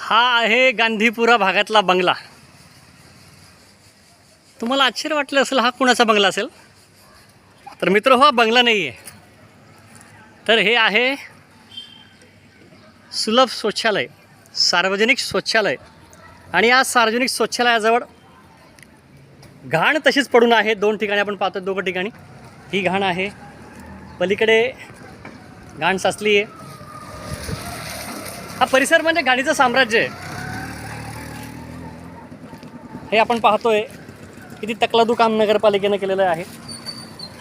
हा आहे गांधीपुरा भागातला बंगला. तुम्हाला आश्चर्य वाटलं असेल हा कुणाचा बंगला असेल? तर मित्र हो, हा बंगला नाही आहे तर हे आहे सुलभ शौचालय सार्वजनिक शौचालय. आणि या सार्वजनिक शौचालयाजवळ घाण तशीच पडून आहे. दोन ठिकाणी आपण पाहतो दोघं ठिकाणी. ही घाण आहे. पलीकडे घाण साचली आहे हा परिसर म्हणजे गाडीचं साम्राज्य आहे. हे आपण पाहतोय किती तकलादू काम नगरपालिकेनं केलेलं आहे.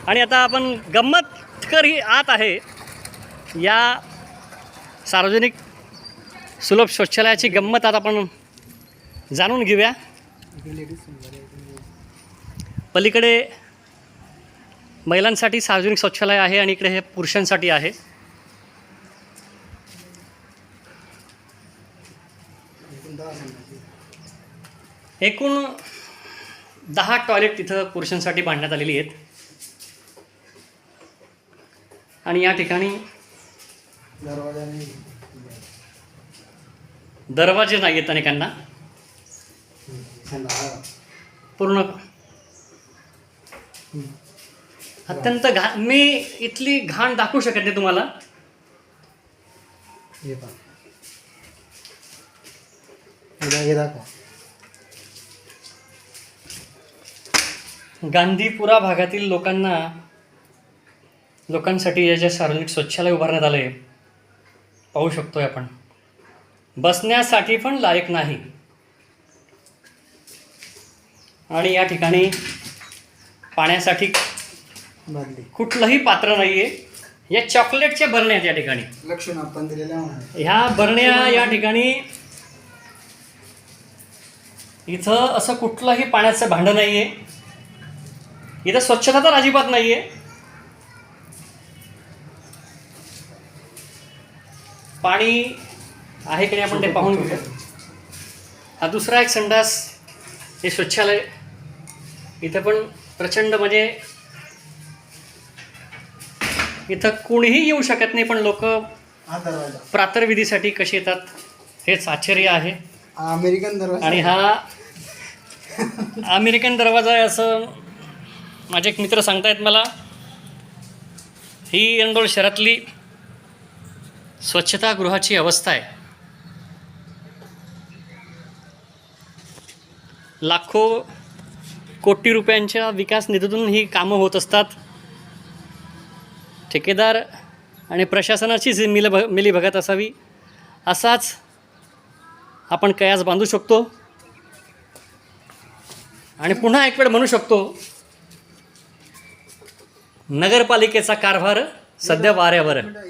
आणि आता आपण गंमतकर ही आत आहे. या सार्वजनिक सुलभ शौचालयाची गंमत आता आपण जाणून घेऊया. पलीकडे महिलांसाठी सार्वजनिक शौचालय आहे आणि इकडे हे पुरुषांसाठी आहे. एकूण दहा टॉयलेट तिथं पुरुषांसाठी बांधण्यात आलेली आहेत. आणि या ठिकाणी दरवाजे नाही आहेत अनेकांना. पूर्ण अत्यंत घा मी इथली घाण दाखवू शकत नाही तुम्हाला. हे हे हे दाखवा. गांधीपुरा भागातील लोकांना लोकांसाठी या जे सार्वजनिक शौचालय उभारण्यात आलं आहे पाहू शकतोय आपण. बसण्यासाठी पण लायक नाही. आणि या ठिकाणी पाण्यासाठी बादली कुठलंही पात्र नाही आहे या चॉकलेटच्या बरण्या आहेत या ठिकाणी. लक्षण आपण दिलेल्या ह्या बरण्या या ठिकाणी इथं असं कुठलंही पाण्याचं भांडं नाही आहे इथं स्वच्छता तर अजिबात नाही आहे पाणी आहे की नाही आपण ते पाहून घेऊया. हा दुसरा एक संडास हे शौचालय. इथं पण प्रचंड म्हणजे इथं कोणीही येऊ शकत नाही पण लोक प्रातर्विधीसाठी कसे येतात हेच आश्चर्य आहे. अमेरिकन दरवाजा. आणि हा अमेरिकन दरवाजा आहे असं माझे एक मित्र सांगतायत मला. ही एंडोळ शहरातली स्वच्छतागृहाची अवस्था आहे. लाखो कोटी रुपयांच्या विकास निधीतून ही कामं होत असतात. ठेकेदार आणि प्रशासनाचीच मिल मिलीभगत असावी असाच आपण कयास बांधू शकतो. आणि पुन्हा एक वेळ म्हणू शकतो नगरपालिकेचा कारभार सध्या वाऱ्यावर आहे.